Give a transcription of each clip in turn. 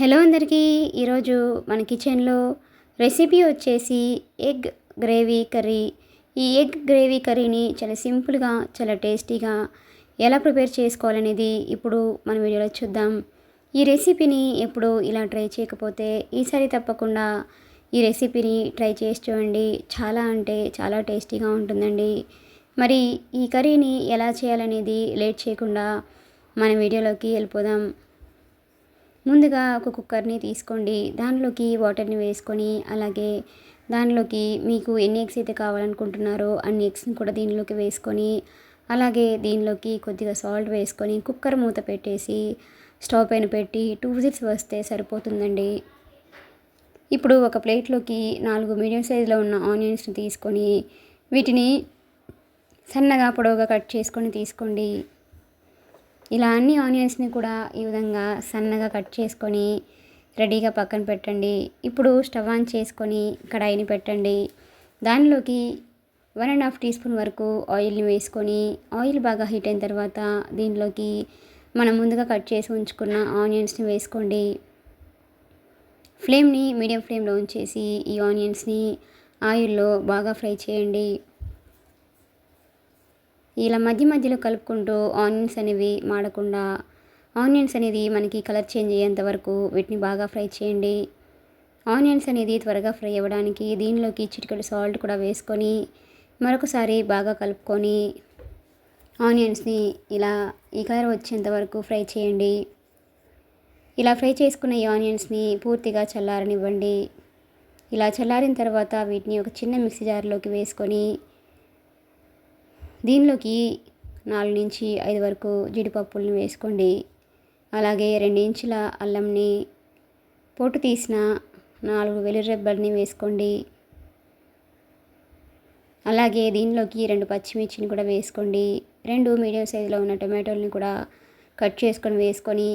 Hello అందరికీ. ఈరోజు మన కిచెన్లో రెసిపీ వచ్చేసి ఎగ్ గ్రేవీ కర్రీ. ఈ ఎగ్ గ్రేవీ కర్రీని చాలా సింపుల్గా చాలా టేస్టీగా ఎలా ప్రిపేర్ చేసుకోవాలనేది ఇప్పుడు మన వీడియోలో చూద్దాం. ఈ రెసిపీని ఎప్పుడు ఇలా ట్రై చేయకపోతే ఈసారి తప్పకుండా ఈ రెసిపీని ట్రై చేసి చూడండి. చాలా అంటే చాలా టేస్టీగా ఉంటుందండి. మరి ఈ కర్రీని ఎలా చేయాలనేది లేట్ చేయకుండా మన వీడియోలోకి వెళ్ళిపోదాం. ముందుగా ఒక కుక్కర్ని తీసుకోండి. దానిలోకి వాటర్ని వేసుకొని అలాగే దానిలోకి మీకు ఎన్ని ఎగ్స్ అయితే కావాలనుకుంటున్నారో అన్ని ఎగ్స్ని కూడా దీనిలోకి వేసుకొని అలాగే దీనిలోకి కొద్దిగా సాల్ట్ వేసుకొని కుక్కర్ మూత పెట్టేసి స్టవ్ పైన పెట్టి టూ విజిల్స్ వస్తే సరిపోతుందండి. ఇప్పుడు ఒక ప్లేట్లోకి నాలుగు మీడియం సైజులో ఉన్న ఆనియన్స్ని తీసుకొని వీటిని సన్నగా పొడవుగా కట్ చేసుకొని తీసుకోండి. ఇలా అన్ని ఆనియన్స్ని కూడా ఈ విధంగా సన్నగా కట్ చేసుకొని రెడీగా పక్కన పెట్టండి. ఇప్పుడు స్టవ్ ఆన్ చేసుకొని కడాయిని పెట్టండి. దానిలోకి one and half teaspoon వరకు ఆయిల్ని వేసుకొని ఆయిల్ బాగా హీట్ అయిన తర్వాత దీనిలోకి మనం ముందుగా కట్ చేసి ఉంచుకున్న ఆనియన్స్ని వేసుకోండి. ఫ్లేమ్ని మీడియం ఫ్లేమ్లో ఉంచేసి ఈ ఆనియన్స్ని ఆయిల్లో బాగా ఫ్రై చేయండి. ఇలా మధ్య మధ్యలో కలుపుకుంటూ ఆనియన్స్ అనేవి మాడకుండా ఆనియన్స్ అనేది మనకి కలర్ చేంజ్ అయ్యేంత వరకు వీటిని బాగా ఫ్రై చేయండి. ఆనియన్స్ అనేది త్వరగా ఫ్రై అవ్వడానికి దీనిలోకి చిటికెడు సాల్ట్ కూడా వేసుకొని మరొకసారి బాగా కలుపుకొని ఆనియన్స్ని ఇలా ఈ కలర్ వచ్చేంత వరకు ఫ్రై చేయండి. ఇలా ఫ్రై చేసుకున్న ఈ ఆనియన్స్ని పూర్తిగా చల్లారనివ్వండి. ఇలా చల్లారిన తర్వాత వీటిని ఒక చిన్న మిక్సీ జార్లోకి వేసుకొని దీనిలోకి నాలుగు నుంచి ఐదు వరకు జీడిపప్పులను వేసుకోండి. అలాగే రెండు ఇంచుల అల్లంని పొట్టు తీసిన నాలుగు వెల్లురెబ్బల్ని వేసుకోండి. అలాగే దీనిలోకి రెండు పచ్చిమిర్చిని కూడా వేసుకోండి. రెండు మీడియం సైజులో ఉన్న టొమాటోలని కూడా కట్ చేసుకొని వేసుకొని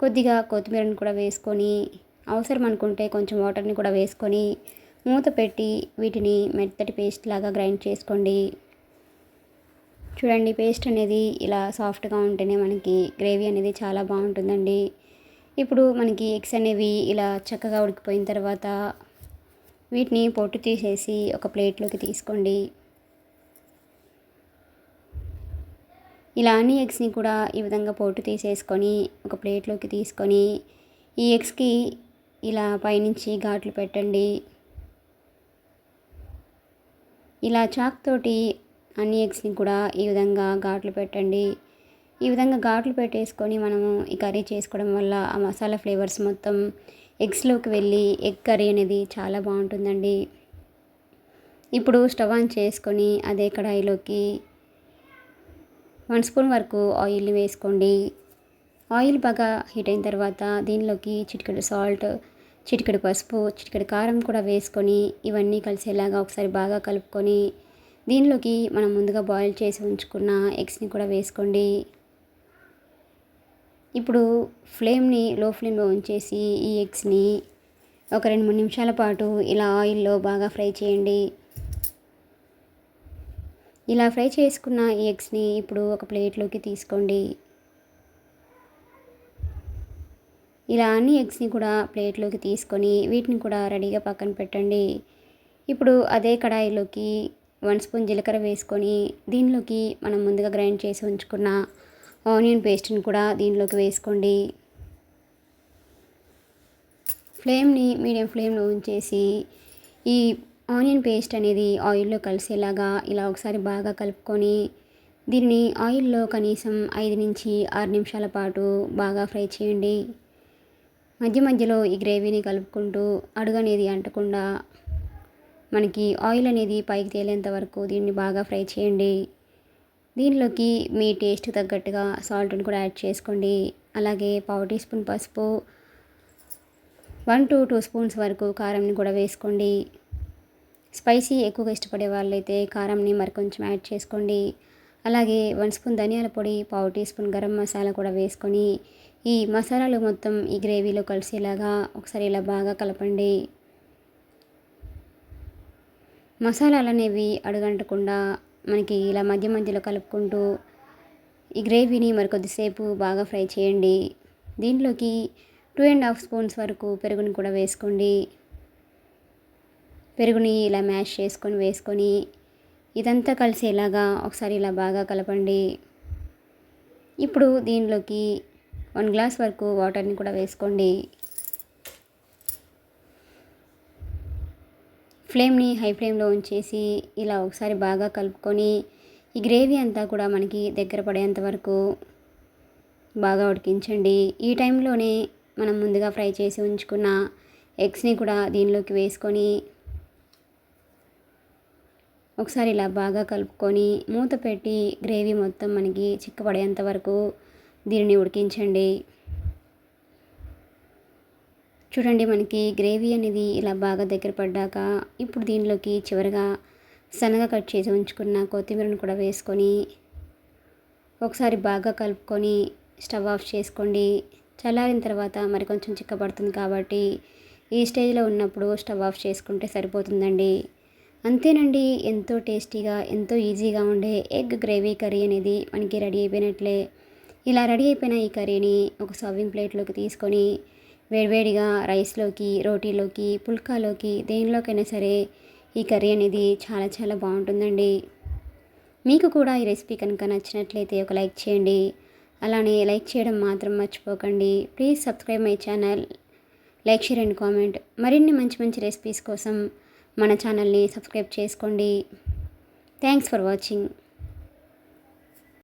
కొద్దిగా కొత్తిమీరని కూడా వేసుకొని అవసరం అనుకుంటే కొంచెం వాటర్ని కూడా వేసుకొని మూత పెట్టి వీటిని మెత్తటి పేస్ట్ లాగా గ్రైండ్ చేసుకోండి. చూడండి పేస్ట్ అనేది ఇలా సాఫ్ట్గా ఉంటేనే మనకి గ్రేవీ అనేది చాలా బాగుంటుందండి. ఇప్పుడు మనకి ఎగ్స్ అనేవి ఇలా చక్కగా ఉడికిపోయిన తర్వాత వీటిని పొట్టు తీసేసి ఒక ప్లేట్లోకి తీసుకోండి. ఇలా అన్ని ఎగ్స్ని కూడా ఈ విధంగా పొట్టు తీసేసుకొని ఒక ప్లేట్లోకి తీసుకొని ఈ ఎగ్స్కి ఇలా పైనుంచి ఘాట్లు పెట్టండి. ఇలా చాక్ తోటి అన్ని ఎగ్స్ని కూడా ఈ విధంగా ఘాట్లు పెట్టండి. ఈ విధంగా ఘాట్లు పెట్టేసుకొని మనము ఈ కర్రీ చేసుకోవడం వల్ల ఆ మసాలా ఫ్లేవర్స్ మొత్తం ఎగ్స్లోకి వెళ్ళి ఎగ్ కర్రీ అనేది చాలా బాగుంటుందండి. ఇప్పుడు స్టవ్ ఆన్ చేసుకొని అదే కడాయిలోకి వన్ స్పూన్ వరకు ఆయిల్ని వేసుకోండి. ఆయిల్ బాగా హీట్ అయిన తర్వాత దీనిలోకి చిటికెడు సాల్ట్ చిటికెడు పసుపు చిటికెడు కారం కూడా వేసుకొని ఇవన్నీ కలిసేలాగా ఒకసారి బాగా కలుపుకొని దీనిలోకి మనం ముందుగా బాయిల్ చేసి ఉంచుకున్న ఎగ్స్ని కూడా వేసుకోండి. ఇప్పుడు ఫ్లేమ్ని లో ఫ్లేమ్లో ఉంచేసి ఈ ఎగ్స్ని ఒక రెండు మూడు నిమిషాల పాటు ఇలా ఆయిల్లో బాగా ఫ్రై చేయండి. ఇలా ఫ్రై చేసుకున్న ఈ ఎగ్స్ని ఇప్పుడు ఒక ప్లేట్లోకి తీసుకోండి. ఇలా అన్ని ఎగ్స్ని కూడా ప్లేట్లోకి తీసుకొని వీటిని కూడా రెడీగా పక్కన పెట్టండి. ఇప్పుడు అదే కడాయిలోకి వన్ స్పూన్ జీలకర్ర వేసుకొని దీనిలోకి మనం ముందుగా గ్రైండ్ చేసి ఉంచుకున్న ఆనియన్ పేస్ట్ని కూడా దీనిలోకి వేసుకోండి. ఫ్లేమ్ని మీడియం ఫ్లేమ్లో ఉంచేసి ఈ ఆనియన్ పేస్ట్ అనేది ఆయిల్లో కలిసేలాగా ఇలా ఒకసారి బాగా కలుపుకొని దీనిని ఆయిల్లో కనీసం ఐదు నుంచి ఆరు నిమిషాల పాటు బాగా ఫ్రై చేయండి. మధ్య మధ్యలో ఈ గ్రేవీని కలుపుకుంటూ అడుగు అనేది అంటకుండా మనకి ఆయిల్ అనేది పైకి తేలేంత వరకు దీన్ని బాగా ఫ్రై చేయండి. దీనిలోకి మీ టేస్ట్ తగ్గట్టుగా సాల్ట్ని కూడా యాడ్ చేసుకోండి. అలాగే పావు టీ స్పూన్ పసుపు వన్ టు టూ స్పూన్స్ వరకు కారంని కూడా వేసుకోండి. స్పైసీ ఎక్కువగా ఇష్టపడే వాళ్ళైతే కారంని మరి కొంచెం యాడ్ చేసుకోండి. అలాగే వన్ స్పూన్ ధనియాల పొడి పావు టీ స్పూన్ గరం మసాలా కూడా వేసుకొని ఈ మసాలాలు మొత్తం ఈ గ్రేవీలో కలిసేలాగా ఒకసారి ఇలా బాగా కలపండి. మసాలాలు అనేవి అడుగంటకుండా మనకి ఇలా మధ్య మధ్యలో కలుపుకుంటూ ఈ గ్రేవీని మరి కొద్దిసేపు బాగా ఫ్రై చేయండి. దీంట్లోకి టూ అండ్ హాఫ్ స్పూన్స్ వరకు పెరుగుని కూడా వేసుకోండి. పెరుగుని ఇలా మ్యాష్ చేసుకొని వేసుకొని ఇదంతా కలిసేలాగా ఒకసారి ఇలా బాగా కలపండి. ఇప్పుడు దీనిలోకి వన్ గ్లాస్ వరకు వాటర్ని కూడా వేసుకోండి. ఫ్లేమ్ని హై ఫ్లేమ్లో ఉంచేసి ఇలా ఒకసారి బాగా కలుపుకొని ఈ గ్రేవీ అంతా కూడా మనకి దగ్గర పడేంత వరకు బాగా ఉడికించండి. ఈ టైంలోనే మనం ముందుగా ఫ్రై చేసి ఉంచుకున్న ఎగ్స్ని కూడా దీనిలోకి వేసుకొని ఒకసారి ఇలా బాగా కలుపుకొని మూత పెట్టి గ్రేవీ మొత్తం మనకి చిక్కపడేంత వరకు దీనిని ఉడికించండి. చూడండి మనకి గ్రేవీ అనేది ఇలా బాగా దగ్గర పడ్డాక ఇప్పుడు దీనిలోకి చివరిగా సన్నగా కట్ చేసి ఉంచుకున్న కొత్తిమీరను కూడా వేసుకొని ఒకసారి బాగా కలుపుకొని స్టవ్ ఆఫ్ చేసుకోండి. చల్లారిన తర్వాత మరి కొంచెం చిక్కబడుతుంది కాబట్టి ఈ స్టేజ్లో ఉన్నప్పుడు స్టవ్ ఆఫ్ చేసుకుంటే సరిపోతుందండి. అంతేనండి ఎంతో టేస్టీగా ఎంతో ఈజీగా ఉండే ఎగ్ గ్రేవీ కర్రీ అనేది మనకి రెడీ అయిపోయినట్లే. ఇలా రెడీ అయిపోయిన ఈ కర్రీని ఒక సర్వింగ్ ప్లేట్లోకి తీసుకొని వేడివేడిగా రైస్లోకి రోటీలోకి పుల్కాలోకి దేనిలోకైనా సరే ఈ కర్రీ అనేది చాలా చాలా బాగుంటుందండి. మీకు కూడా ఈ రెసిపీ కనుక నచ్చినట్లయితే ఒక లైక్ చేయండి. అలానే లైక్ చేయడం మాత్రం మర్చిపోకండి. Please subscribe my channel. Like share and comment. మరిన్ని మంచి మంచి రెసిపీస్ కోసం మన ఛానల్ని సబ్స్క్రైబ్ చేసుకోండి. Thanks for watching.